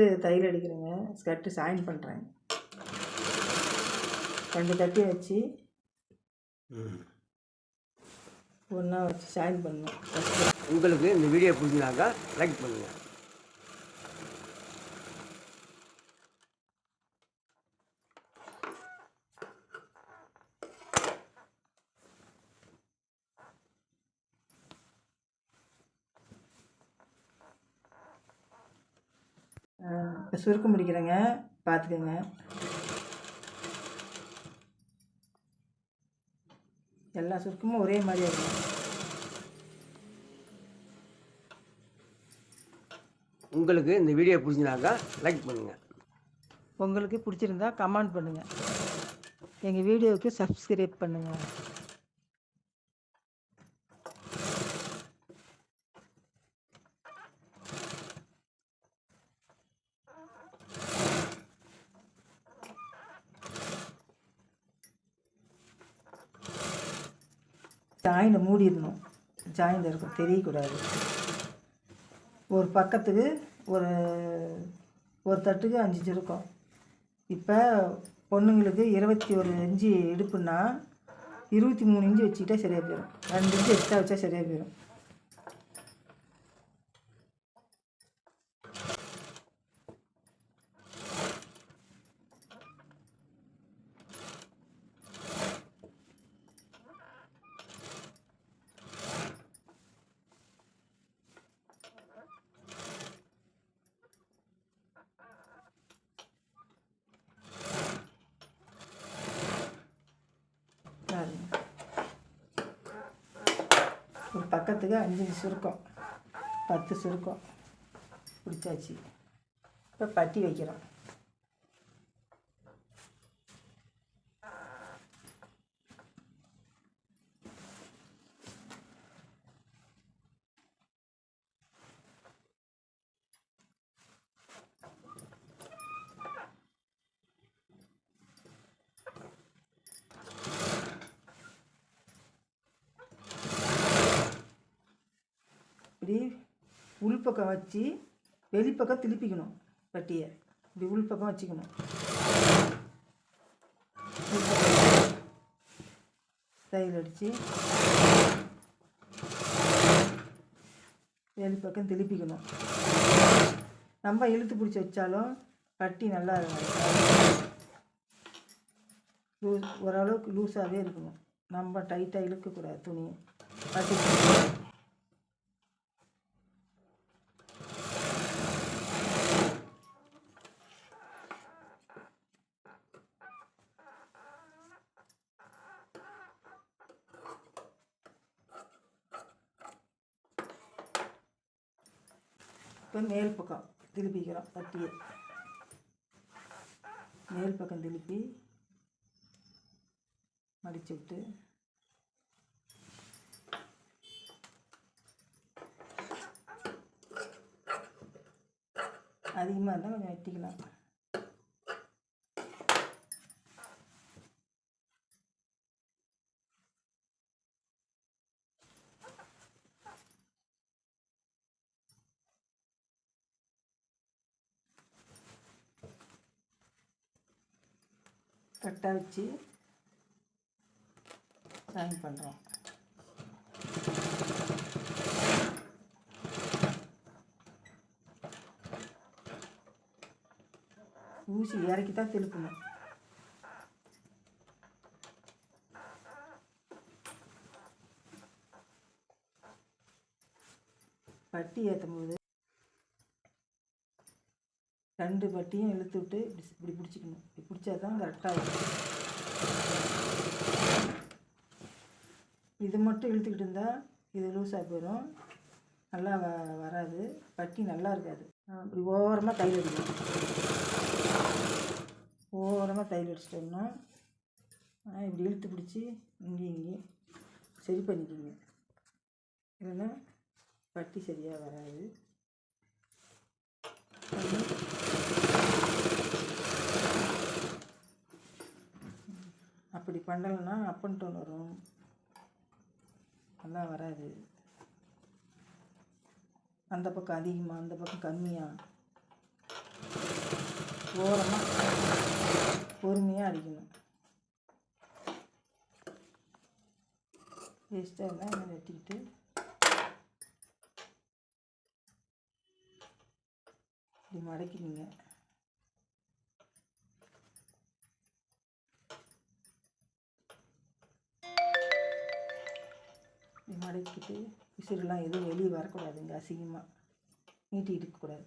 Skirt தையல் அடிக்கிறேங்க. Skirt சாயின் பண்ணுறேன் ரெண்டு தட்டி வச்சு ஒன்றா வச்சு சாயின் பண்ணணும். உங்களுக்கு இந்த வீடியோ பிடிச்சினாக்கா லைக் பண்ணுங்கள் இப்போ சுருக்கம் முடிக்கிறேங்க. பார்த்துக்கோங்க எல்லா சுருக்கமும் ஒரே மாதிரியா இருக்கும் உங்களுக்கு இந்த வீடியோ பிடிச்சினாக்கா லைக் பண்ணுங்கள் உங்களுக்கு பிடிச்சிருந்தா கமெண்ட் பண்ணுங்கள் எங்கள் வீடியோவுக்கு சப்ஸ்கிரைப் பண்ணுங்கள் ஜாயினை மூடிடணும். ஜாயிண்ட் இருக்கும் தெரியக்கூடாது. ஒரு பக்கத்துக்கு ஒரு ஒரு தட்டுக்கு அஞ்சு இருக்கும் இப்போ பொண்ணுங்களுக்கு இருபத்தி ஒரு இன்ச்சு இடுப்புன்னா இருபத்தி மூணு இன்ச்சு வச்சுக்கிட்டா சரியாக போயிடும் ரெண்டு இன்ச்சு எக்ஸ்ட்ரா வச்சா சரியாக போயிடும் பாருங்க. ஒரு பக்கத்துக்கு அஞ்சு சுருக்கம் பத்து சுருக்கம். பிடிச்சாச்சு. இப்போ பட்டி வைக்கிறோம். இப்படி உள்பக்கம் வச்சு வெளிப்பக்கம் திருப்பிக்கணும் வட்டியை இப்படி உள்பக்கம் வச்சுக்கணும். தையல் அடித்து வெளிப்பக்கம் திருப்பிக்கணும். நம்ம இழுத்து பிடிச்சி வச்சாலும் பட்டி நல்லா லூஸ் ஓரளவுக்கு லூஸாகவே இருக்கணும். நம்ம டைட்டாக இழுக்கக்கூடாது துணியை. பட்டி இப்போ மேல் பக்கம் திருப்பிக்கிறோம் பட்டியை மேல் பக்கம் திருப்பி மடிச்சு விட்டு. அதிகமாக இருந்தால் கொஞ்சம் வெட்டிக்கலாம். கரெக்டாக வச்சு ஜாயின் பண்ணுறோம் ஊசி இறக்கி தான் திருப்பணும். பட்டி ஏற்றும் போது ரெண்டு பட்டியும் இழுத்து விட்டு இப்படி இப்படி பிடிச்சிக்கணும். இப்படி பிடிச்சா தான் கரெக்டாக வரும். இது மட்டும் இழுத்துக்கிட்டு இருந்தால் இது லூஸாக போயிடும் நல்லா வ வராது. பட்டி நல்லா இருக்காது. இப்படி ஓரமாக தையல் அடிக்கணும். ஓரமாக தையல் அடிச்சிட்டோம்னா இப்படி இழுத்து பிடிச்சி இங்கேயும் இங்கேயும் சரி பண்ணிக்கிங்க. இல்லைன்னா பட்டி சரியாக வராது. பண்ணலைன்னா அப் அண்ட் டவுன் வரும். நல்லா வராது. அந்த பக்கம் அதிகமாக அந்த பக்கம் கம்மியாக ஓரமாக பொறுமையாக அடிக்கணும். வேஸ்ட்டாக இருந்தால் வெட்டிக்கிட்டு? இப்படி மடக்கிங்க மடக்கிட்டு விசிறுலாம் எதுவும் வெளியே வரக்கூடாதுங்க அசிங்கமாக நீட்டி இருக்கக்கூடாது.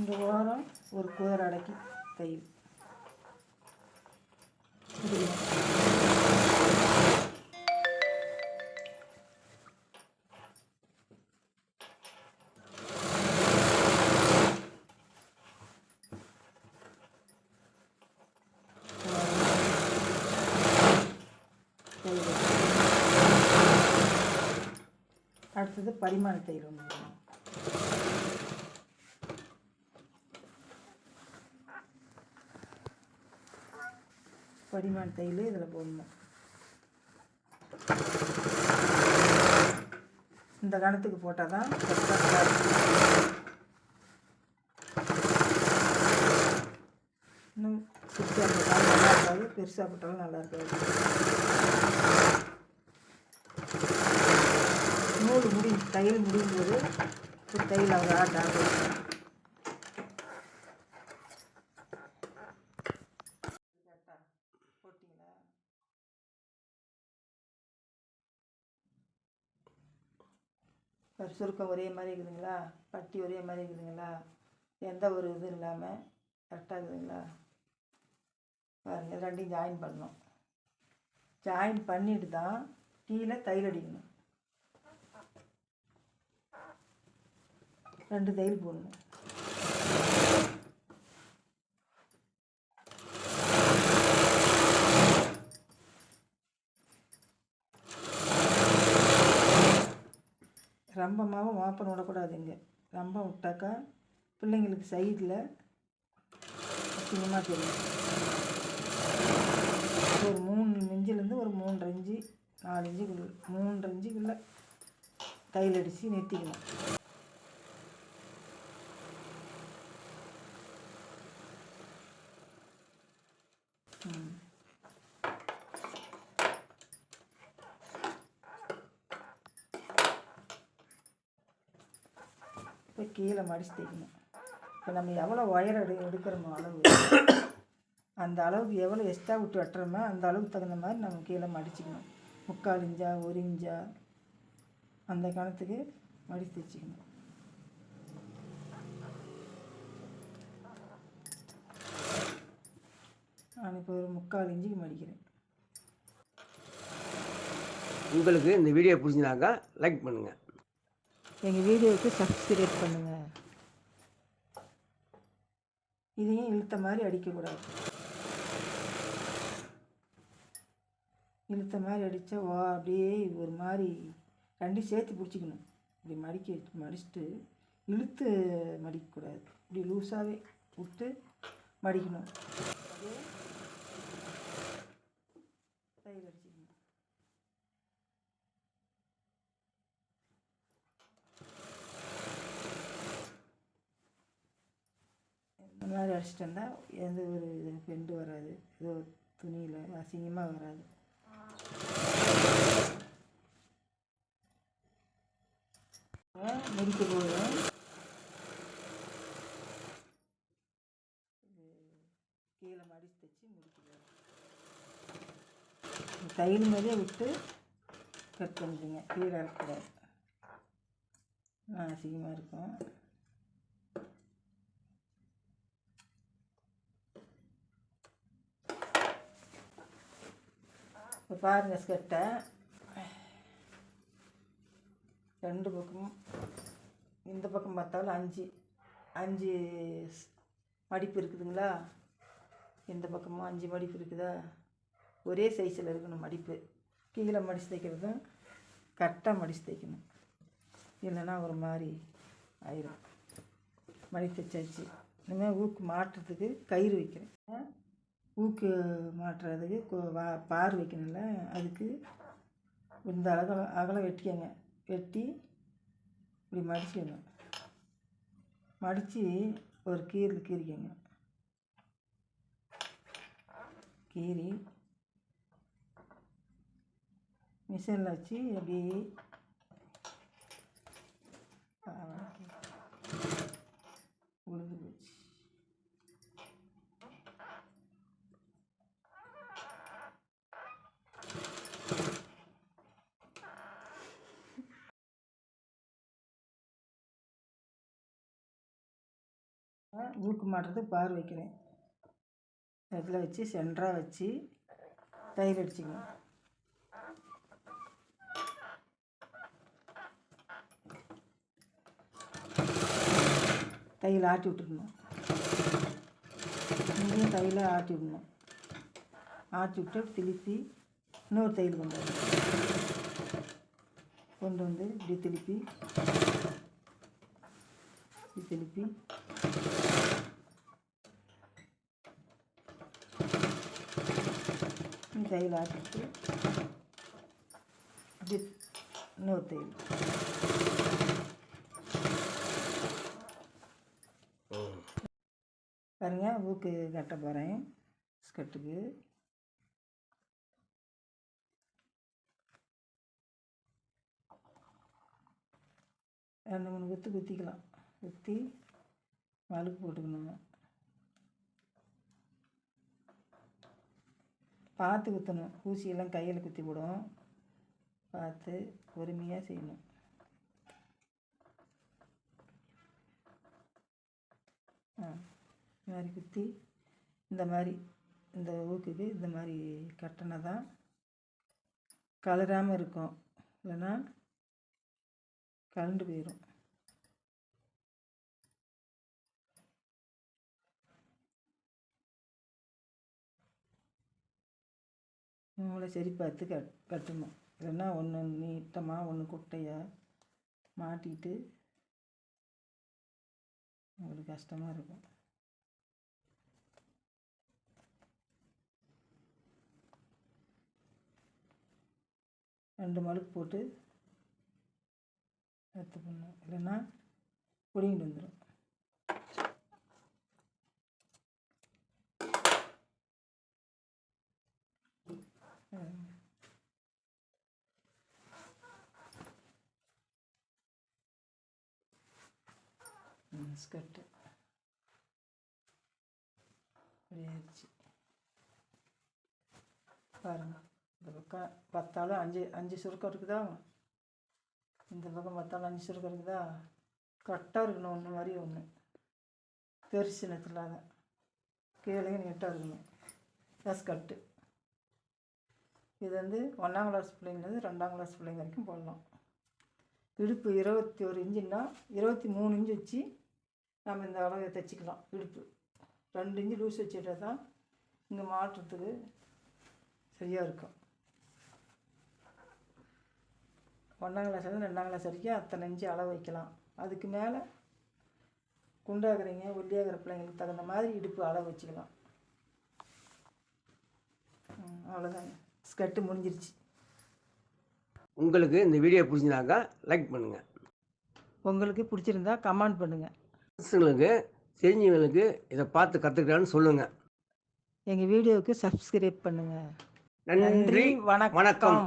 இந்த ஓரம் ஒரு குதிரை அடக்கி தையல் அடுத்தது பரிமாண தையல் ஒன்று பரிமாண தையல் இதில் போடணும். இந்த கணத்துக்கு போட்டால் தான் கரெக்டாக இன்னும் சுற்றியாக போட்டாலும் நல்லா இருக்காது பெருசாக போட்டாலும் நல்லா இருக்காது நூல் முடி தையல் முடியும் போது தையல் அவங்க ஆட்டாங்க போட்டிங்களா சுருக்கம் ஒரே மாதிரி இருக்குதுங்களா? பட்டி ஒரே மாதிரி இருக்குதுங்களா? எந்த ஒரு இது இல்லாமல் கரெக்டாக இருக்குதுங்களா? பாருங்கள் ரெண்டையும் ஜாயின் பண்ணணும். ஜாயின் பண்ணிட்டு தான் கீழே தையல் அடிக்கணும். ரெண்டு தையல் போடணும். ரம்பமாகவும் விடக்கூடாது விடக்கூடாதுங்க. ரொம்ப விட்டாக்கா பிள்ளைங்களுக்கு சைடில் அசிங்கமாக தெரியும். ஒரு மூணு இஞ்சிலேருந்து ஒரு மூன்றரை இஞ்சி நாலு இன்ச்சுக்குள்ள மூன்றரை இன்ச்சுக்குள்ளே தையல் அடித்து நிறுத்திக்கணும். இப்போ கீழே மடிச்சு தைக்கணும். இப்போ நம்ம எவ்வளோ ஒயர் எடு எடுக்கிறோமோ அளவு அந்த அளவுக்கு எவ்வளோ எக்ஸ்ட்ரா விட்டு வெட்டுறோமோ அந்த அளவுக்கு தகுந்த மாதிரி நம்ம கீழே மடிச்சுக்கணும். முக்கால் இஞ்சா ஒரு இஞ்சா அந்த கணத்துக்கு மடித்து தைச்சிக்கணும். நான் இப்போ ஒரு முக்கால் இஞ்சிக்கு மடிக்கிறேன். உங்களுக்கு இந்த வீடியோ பிடிச்சினாக்கா லைக் பண்ணுங்கள் எங்கள் வீடியோவுக்கு சப்ஸ்கிரைப் பண்ணுங்கள் இதையும் இழுத்த மாதிரி அடிக்கக்கூடாது. இழுத்த மாதிரி அடித்தா வா அப்படியே ஒரு மாதிரி கண்டி சேர்த்து பிடிச்சிக்கணும். இப்படி மடிக்க மடிச்சுட்டு இழுத்து மடிக்கக்கூடாது. இப்படி லூஸாகவே விட்டு மடிக்கணும் அப்படியே தையல் அடிச்சுக்கணும் இந்த எந்த ஒரு இது பெண்டு வராது ஏதோ துணியில் அசிங்கமாக வராது. முடிக்க போகிறோம் கீழே மடிச்சு தைச்சி முடிக்கிறது தையல் மாதிரியே விட்டு கட் பண்ணிடுங்க கீழே இருக்கக்கூடாது அசிங்கமாக இருக்கும் இப்போ பாருங்கள் ஸ்கர்ட்டை. ரெண்டு பக்கமும் இந்த பக்கம் பார்த்தாலும் அஞ்சு அஞ்சு மடிப்பு இருக்குதுங்களா? இந்த பக்கமும் அஞ்சு மடிப்பு இருக்குதா? ஒரே சைஸில் இருக்கணும் மடிப்பு. கீழே மடித்து தைக்கிறதும் கரெக்டாக மடித்து தைக்கணும். இல்லைன்னா ஒரு மாதிரி ஆயிரும். மடித்து தைச்சாச்சு இனிமேல் ஊக்கு மாட்டுறதுக்கு கயிறு வைக்கிறேன். ஊக்கு மாட்டுறதுக்கு வா- பார் வைக்கணும்ல அதுக்கு இந்த அகலம் அகலம் வெட்டிக்கங்க. வெட்டி இப்படி மடிச்சுக்கணும் மடித்து ஒரு கீறு கீறிக்கங்க. கீறி மிஷினில் வச்சு அப்படியே உழுது ஊக்கு மாட்டுறது பார் வைக்கிறேன். இதில் வச்சு சென்டராக வச்சு தயிர் அடிச்சுக்கணும். தையில் ஆட்டி விட்டுருணும் இங்கேயும் தையில் ஆட்டி விடணும். ஆட்டி விட்டு திருப்பி இன்னொரு தையல் கொண்டு வந்து கொண்டு வந்து இப்படி திருப்பி இப்படி திருப்பி. தையல் ஆட்டிட்டு இப்படி இன்னொரு தையல். பாருங்க ஊக்கு கட்ட போகிறேன் ஸ்கர்ட்டுக்கு. ரெண்டு மூணு குத்து குத்திக்கலாம். குத்தி வழுக்கு போட்டுக்கணும் பார்த்து குத்தணும். ஊசியெல்லாம் கையில் குத்தி போடும் பார்த்து பொறுமையாக செய்யணும். ஆ இந்த மாதிரி குத்தி இந்த மாதிரி இந்த ஊக்குக்கு இந்த மாதிரி கட்டினா தான் கலராமல் இருக்கும். இல்லைன்னா கரண்டு போயிடும் மூளை சரி பார்த்து கட் கட்டணும். இல்லைன்னா ஒன்று நீட்டமாக ஒன்று குட்டையாக மாட்டிட்டு உங்களுக்கு கஷ்டமாக இருக்கும். ரெண்டு மழுக்கு போட்டு எடுத்து பண்ணணும் இல்லைன்னா பிடிங்கிட்டு வந்துடும் ஸ்கர்ட்டு. இப்படி ஆயிடுச்சு. பாருங்க. இந்த பக்கம் பத்தாலும் அஞ்சு அஞ்சு சுருக்கம் இருக்குதா? இந்த பக்கம் பார்த்தாலும் அஞ்சு சுருக்கம் இருக்குதா? கரெக்டாக இருக்கணும் ஒன்று மாதிரி ஒன்று பெருசு நிறுத்தலாத கீழே நீட்டாக இருக்கணும். ப்ளஸ் கட்டு இது வந்து ஒன்றாம் கிளாஸ் பிள்ளைங்கிறது ரெண்டாம் கிளாஸ் பிள்ளைங்க வரைக்கும் போடலாம். இடுப்பு இருபத்தி ஒரு இன்ச்சுன்னா இருபத்தி மூணு இன்ச்சு வச்சு நம்ம இந்த அளவை தைச்சிக்கலாம். இடுப்பு. ரெண்டு இன்ச்சு லூஸ் வச்சுட்டா தான் இங்கே மாட்டுறதுக்கு சரியாக இருக்கும். ஒன்றாம் கிளாஸ்லேருந்து ரெண்டாம் கிளாஸ் வரைக்கும் அத்தனை இன்ச்சு அளவு வைக்கலாம். அதுக்கு மேலே குண்டாகிறீங்க ஒல்லியாகிற பிள்ளைங்களுக்கு தகுந்த மாதிரி இடுப்பு அளவு வச்சுக்கலாம். அவ்வளோதாங்க ஸ்கர்ட்டு முடிஞ்சிருச்சு. உங்களுக்கு இந்த வீடியோ பிடிச்சினாக்கா லைக் பண்ணுங்கள் உங்களுக்கு பிடிச்சிருந்தா கமெண்ட் பண்ணுங்கள் பசங்களுக்கு தெரிஞ்சவங்களுக்கு இதை பார்த்து கற்றுக்கிட்டான்னு சொல்லுங்கள் எங்கள் வீடியோவுக்கு சப்ஸ்கிரைப் பண்ணுங்கள் நன்றி வணக்கம். வணக்கம்.